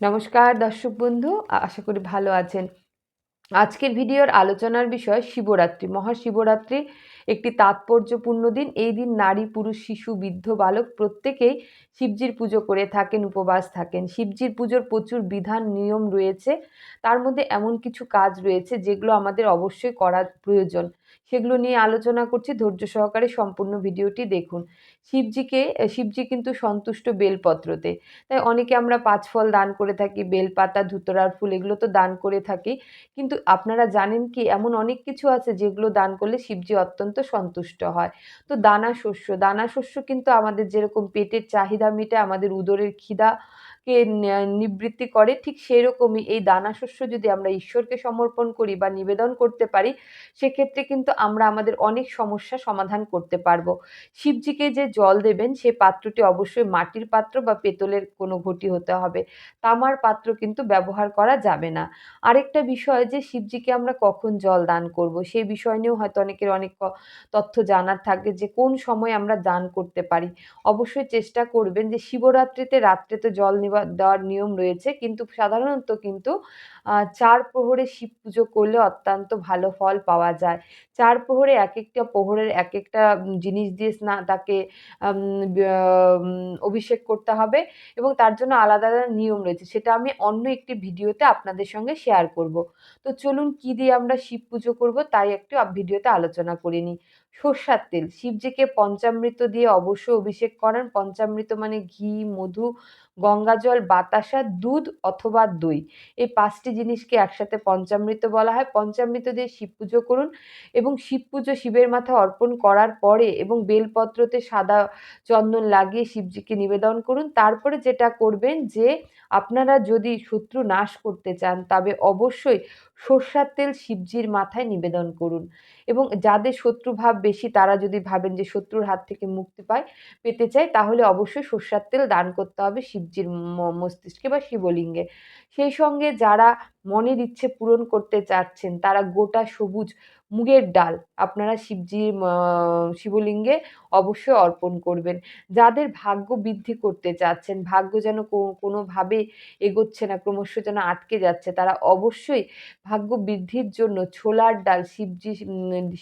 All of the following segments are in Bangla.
নমস্কার, দর্শক বন্ধু আশা করি ভালো আছেন। আজকের ভিডিওর আলোচনার বিষয় শিবরাত্রি মহাশিবরাত্রি একটি তাৎপর্যপূর্ণ দিন। এই দিন নারী, পুরুষ, শিশু, বৃদ্ধ, বালক প্রত্যেকেই শিবজির পুজো করে থাকেন, উপবাস থাকেন। শিবজির পুজোর প্রচুর বিধান, নিয়ম রয়েছে। তার মধ্যে এমন কিছু কাজ রয়েছে যেগুলো আমাদের অবশ্যই করা প্রয়োজন। সেগুলো নিয়ে আলোচনা করছি। ধৈর্য সহকারে সম্পূর্ণ ভিডিওটি দেখুন। শিবজিকে, শিবজি কিন্তু সন্তুষ্ট বেলপত্রতে। তাই অনেকে আমরা পাঁচ ফল দান করে থাকি, বেলপাতা, ধুতরার ফুল এগুলো তো দান করে থাকি। কিন্তু আপনারা জানেন কি, এমন অনেক কিছু আছে যেগুলো দান করলে শিবজি অত্যন্ত সন্তুষ্ট হয়। তো দানা শস্য দানা শস্য কিন্তু আমাদের যেরকম পেটের চাহিদা মেটায়, আমাদের উদরের খিদা কে নিবৃত্তি করে, ঠিক সেরকমই এই দানা শস্য যদি আমরা ঈশ্বরকে সমর্পণ করি বা নিবেদন করতে পারি, সেক্ষেত্রে কিন্তু আমরা আমাদের অনেক সমস্যা সমাধান করতে পারব। শিবজিকে যে জল দেবেন সেই পাত্রটি অবশ্যই মাটির পাত্র বা পেতলের কোনো ঘটি হতে হবে। তামার পাত্র কিন্তু ব্যবহার করা যাবে না। আরেকটা বিষয় যে, শিবজিকে আমরা কখন জল দান করব, সেই বিষয় নিয়েও হয়তো অনেকের অনেক তথ্য জানার থাকে যে, কোন সময় আমরা দান করতে পারি। অবশ্যই চেষ্টা করবেন যে, শিবরাত্রিতে রাত্রেতে জল নেওয়া দেওয়ার নিয়ম রয়েছে। কিন্তু সাধারণত কিন্তু চার প্রহরে শিব পুজো করলে অত্যন্ত ভালো ফল পাওয়া যায়। চার প্রহরে এক একটা প্রহরের এক একটা জিনিস দিয়ে স্না, তাকে অভিষেক করতে হবে এবং তার জন্য আলাদা আলাদা নিয়ম রয়েছে। সেটা আমি অন্য একটি ভিডিওতে আপনাদের সঙ্গে শেয়ার করব। তো চলুন কি দিয়ে আমরা শিব পুজো করব তাই একটু ভিডিওতে আলোচনা করে নিই। সর্ষার তেল শিবজিকে পঞ্চামৃত দিয়ে অবশ্য অভিষেক করান। পঞ্চামৃত মানে ঘি, মধু, গঙ্গাজল বাতাসা, দুধ অথবা দই। এই পাঁচটি জিনিসকে একসাথে পঞ্চামৃত বলা হয়। পঞ্চামৃত দিয়ে শিব পুজো করুন এবং শিব পুজো শিবের মাথা অর্পণ করার পরে এবং বেলপত্রতে সাদা চন্দন লাগিয়ে শিবজিকে নিবেদন করুন। তারপরে যেটা করবেন যে, আপনারা যদি শত্রু নাশ করতে চান, তবে অবশ্যই সর্ষার তেল শিবজির মাথায় নিবেদন করুন। এবং যাদের শত্রুভাব বেশি, তারা যদি ভাবেন যে শত্রুর হাত থেকে মুক্তি পায়, পেতে চায়, তাহলে অবশ্যই সর্ষার তেল দান করতে হবে শিবজির মস্তিষ্কে বা শিবলিঙ্গে। সেই সঙ্গে যারা মনের ইচ্ছে পূরণ করতে চাচ্ছেন, তারা গোটা সবুজ মুগের ডাল আপনারা শিবজির শিবলিঙ্গে অবশ্যই অর্পণ করবেন। যাদের ভাগ্য বৃদ্ধি করতে চাচ্ছেন, ভাগ্য যেন কোনোভাবে এগোচ্ছে না, ক্রমশ যেন আটকে যাচ্ছে, তারা অবশ্যই ভাগ্য বৃদ্ধির জন্য ছোলার ডাল, শিবজি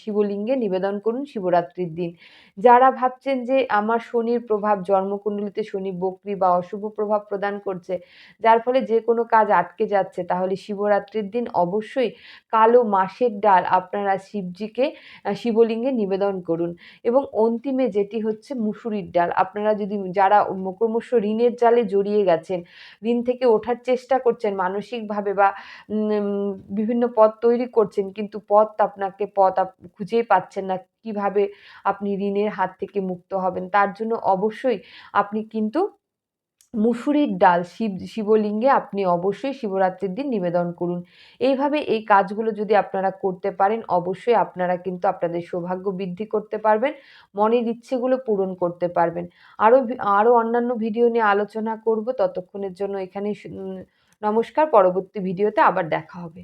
শিবলিঙ্গে নিবেদন করুন শিবরাত্রির দিন। যারা ভাবছেন যে আমার শনির প্রভাব জন্মকুণ্ডলিতে শনি বকরি বা অশুভ প্রভাব প্রদান করছে, যার ফলে যে কোনো কাজ আটকে যাচ্ছে, তাহলে শিবরাত্রির দিন অবশ্যই কালো মাসের ডাল আপনারা শিবজিকে শিবলিঙ্গে নিবেদন করুন। এবং অন্তিমে যেটি হচ্ছে মুসুরির ডাল। আপনারা যদি যারা ক্রমশ ঋণের জালে জড়িয়ে গেছেন, ঋণ থেকে ওঠার চেষ্টা করছেন মানসিকভাবে বা বিভিন্ন পথ তৈরি করছেন কিন্তু পথ আপনাকে পথ খুঁজেই পাচ্ছেন না কীভাবে আপনি ঋণের হাত থেকে মুক্ত হবেন। তার জন্য অবশ্যই আপনি কিন্তু মুসুরির ডাল শিব, শিবলিঙ্গে আপনি অবশ্যই শিবরাত্রির দিন নিবেদন করুন। এইভাবে এই কাজগুলো যদি আপনারা করতে পারেন, অবশ্যই আপনারা কিন্তু আপনাদের সৌভাগ্য বৃদ্ধি করতে পারবেন, মনের ইচ্ছেগুলো পূরণ করতে পারবেন। আরও আরও অন্যান্য ভিডিও নিয়ে আলোচনা করব। ততক্ষণের জন্য এখানে নমস্কার। পরবর্তী ভিডিওতে আবার দেখা হবে।